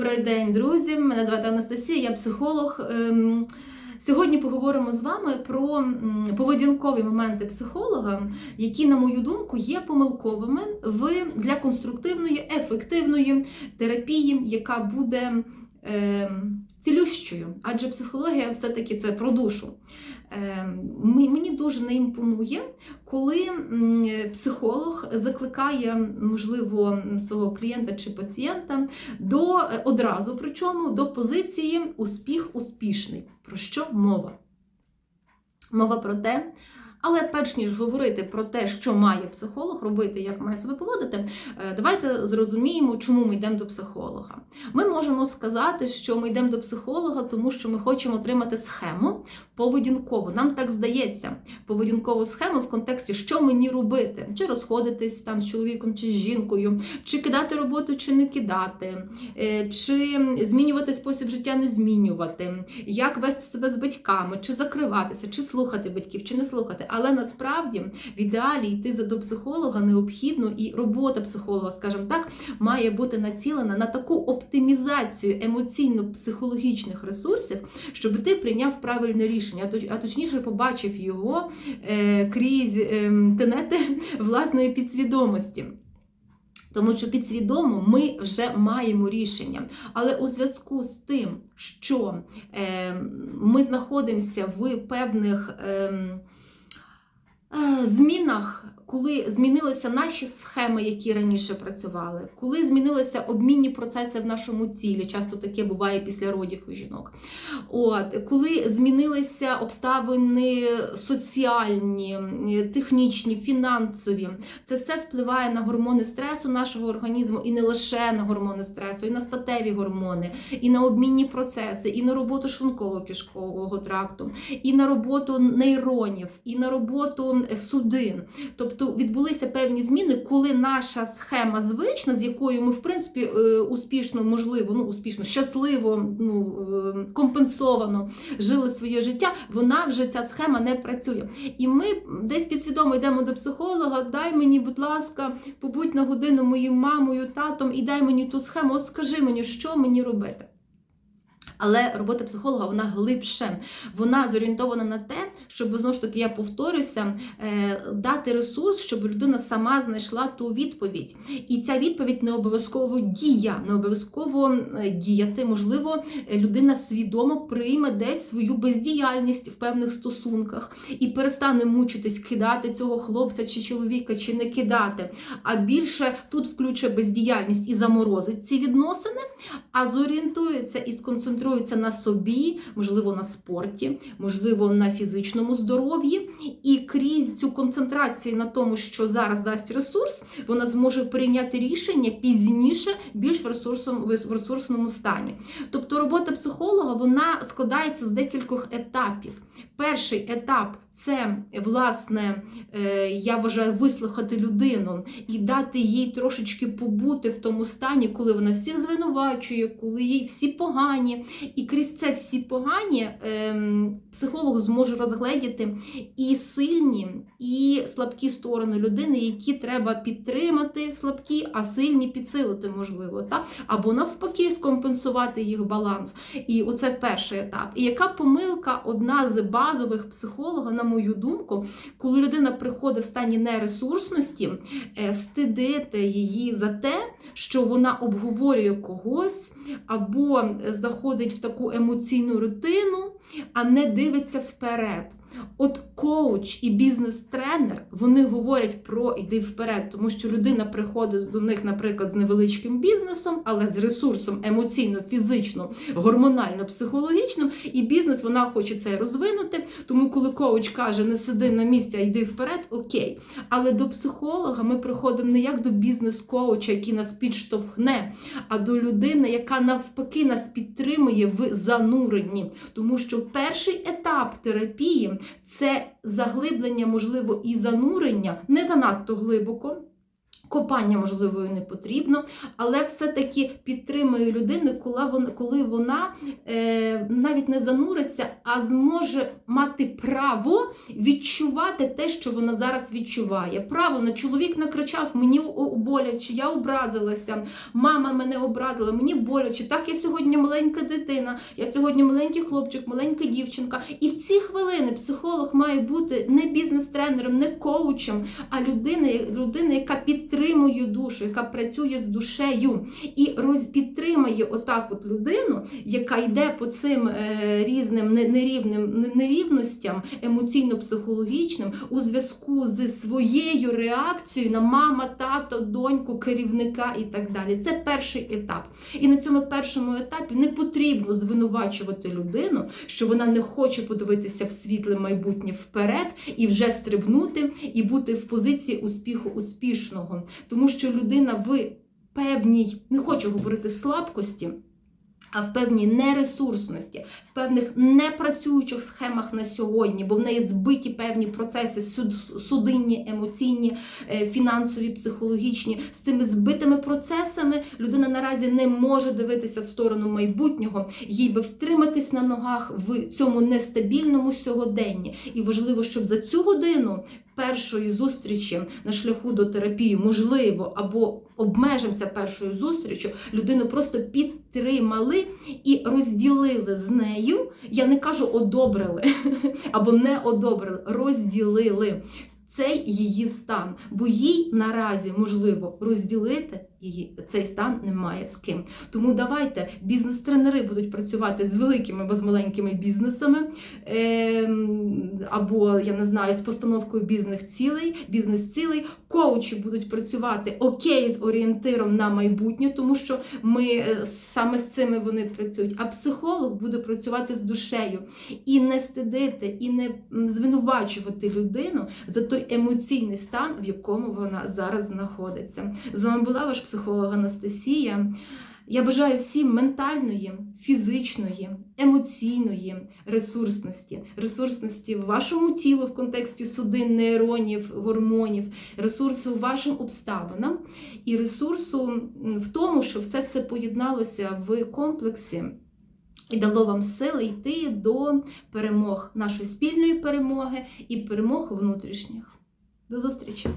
Добрий день, друзі! Мене звати Анастасія, я психолог. Ем, Сьогодні поговоримо з вами про поведінкові моменти психолога, які, на мою думку, є помилковими для конструктивної, ефективної терапії, яка буде е, цілющою. Адже психологія все-таки це про душу. Е, ми- мені дуже не імпонує, коли психолог закликає, можливо, свого клієнта чи пацієнта до е, одразу, причому до позиції успіх успішний. Про що мова? Мова про те, але перш ніж говорити про те, що має психолог робити, як має себе поводити, е, давайте зрозуміємо, чому ми йдемо до психолога. Ми можемо сказати, що ми йдемо до психолога, тому що ми хочемо отримати схему поведінкову. Нам так здається, поведінкову схему в контексті, що мені робити, чи розходитись там з чоловіком чи з жінкою, чи кидати роботу, чи не кидати, е, чи змінювати спосіб життя, не змінювати, як вести себе з батьками, чи закриватися, чи слухати батьків, чи не слухати. Але насправді в ідеалі йти за до психолога необхідно, і робота психолога, скажімо так, має бути націлена на таку оптимізацію емоційно-психологічних ресурсів, щоб ти прийняв правильне рішення, а точніше побачив його е, крізь е, тенети власної підсвідомості. Тому що підсвідомо ми вже маємо рішення. Але у зв'язку з тим, що е, ми знаходимося в певних е, змінах, коли змінилися наші схеми, які раніше працювали, коли змінилися обмінні процеси в нашому тілі, часто таке буває після родів у жінок. От, коли змінилися обставини соціальні, технічні, фінансові, це все впливає на гормони стресу нашого організму і не лише на гормони стресу, і на статеві гормони, і на обмінні процеси, і на роботу шлунково-кишкового тракту, і на роботу нейронів, і на роботу судин. Тобто відбулися певні зміни, коли наша схема звична, з якою ми в принципі е, успішно, можливо, ну успішно, щасливо, ну е, компенсовано жили своє життя, вона вже ця схема не працює. І ми десь підсвідомо йдемо до психолога, дай мені, будь ласка, побудь на годину моїм мамою, татом і дай мені ту схему, от скажи мені, що мені робити. Але робота психолога вона глибше, вона зорієнтована на те, щоб знову ж таки я повторюся, е, дати ресурс, щоб людина сама знайшла ту відповідь. І ця відповідь не обов'язково дія, не обов'язково е, діяти. Можливо, людина свідомо прийме десь свою бездіяльність в певних стосунках і перестане мучитись, кидати цього хлопця чи чоловіка, чи не кидати. А більше тут включить бездіяльність і заморозить ці відносини, а зорієнтується і сконцентрується на собі, можливо, на спорті, можливо, на фізичному здоров'ї. І крізь цю концентрацію на тому, що зараз дасть ресурс, вона зможе прийняти рішення пізніше, більш в, ресурсом, в ресурсному стані. Тобто робота психолога вона складається з декількох етапів. Перший етап це, власне, е, я вважаю, вислухати людину і дати їй трошечки побути в тому стані, коли вона всіх звинувачує, коли їй всі погані. І крізь це всі погані ем, психолог зможе розгледіти і сильні, і слабкі сторони людини, які треба підтримати слабкі, а сильні підсилити, можливо, та? або навпаки скомпенсувати їх баланс. І оце перший етап. І яка помилка одна з базових психолога, на мою думку, коли людина приходить в стані нересурсності, е, стидити її за те, що вона обговорює когось, або заходить в таку емоційну рутину, а не дивиться вперед. От коуч і бізнес-тренер вони говорять про йди вперед, тому що людина приходить до них, наприклад, з невеличким бізнесом, але з ресурсом емоційно, фізично, гормонально, психологічним, і бізнес вона хоче це розвинути. Тому, коли коуч каже, не сиди на місці, а йди вперед, окей. Але до психолога ми приходимо не як до бізнес-коуча, який нас підштовхне, а до людини, яка навпаки нас підтримує в зануренні. Тому що перший етап терапії це заглиблення, можливо, і занурення не занадто глибоко. Копання, можливо, не потрібно, але все-таки підтримує людину, коли вона, коли вона е, навіть не зануриться, а зможе мати право відчувати те, що вона зараз відчуває. Право на чоловік накричав, мені боляче, я образилася, мама мене образила, мені боляче. Так, я сьогодні маленька дитина, я сьогодні маленький хлопчик, маленька дівчинка. І в ці хвилини психолог має бути не бізнес-тренером, не коучем, а людина, людина, яка підтримує душу, яка працює з душею і роз, підтримує отак от людину, яка йде по цим е, різним нерівним нерівностям емоційно-психологічним у зв'язку з своєю реакцією на мама, тато, доньку, керівника і так далі. Це перший етап. І на цьому першому етапі не потрібно звинувачувати людину, що вона не хоче подивитися в світле майбутнє вперед і вже стрибнути і бути в позиції успіху успішного, тому що людина в певній, не хочу говорити слабкості. А в певній нересурсності, в певних непрацюючих схемах на сьогодні, бо в неї збиті певні процеси судинні, емоційні, е, фінансові, психологічні. З цими збитими процесами людина наразі не може дивитися в сторону майбутнього, їй би втриматись на ногах в цьому нестабільному сьогоденні. І важливо, щоб за цю годину першої зустрічі на шляху до терапії, можливо, або обмежимося першою зустрічю, людину просто підтримали і розділили з нею. Я не кажу одобрили або не одобрили, розділили. Цей її стан, бо їй наразі можливо розділити її цей стан немає з ким. Тому давайте бізнес-тренери будуть працювати з великими або з маленькими бізнесами, ем, або я не знаю, з постановкою бізнес-цілей, бізнес-цілей. Коучі будуть працювати окей з орієнтиром на майбутнє, тому що ми е, саме з цими вони працюють. А психолог буде працювати з душею і не стидити, і не звинувачувати людину за той емоційний стан, в якому вона зараз знаходиться. З вами була ваш психолог Анастасія. Я бажаю всім ментальної, фізичної, емоційної ресурсності, ресурсності в вашому тілу в контексті судин, нейронів, гормонів, ресурсу вашим обставинам і ресурсу в тому, щоб це все поєдналося в комплексі. І дало вам сили йти до перемог нашої спільної перемоги і перемог внутрішніх. До зустрічі!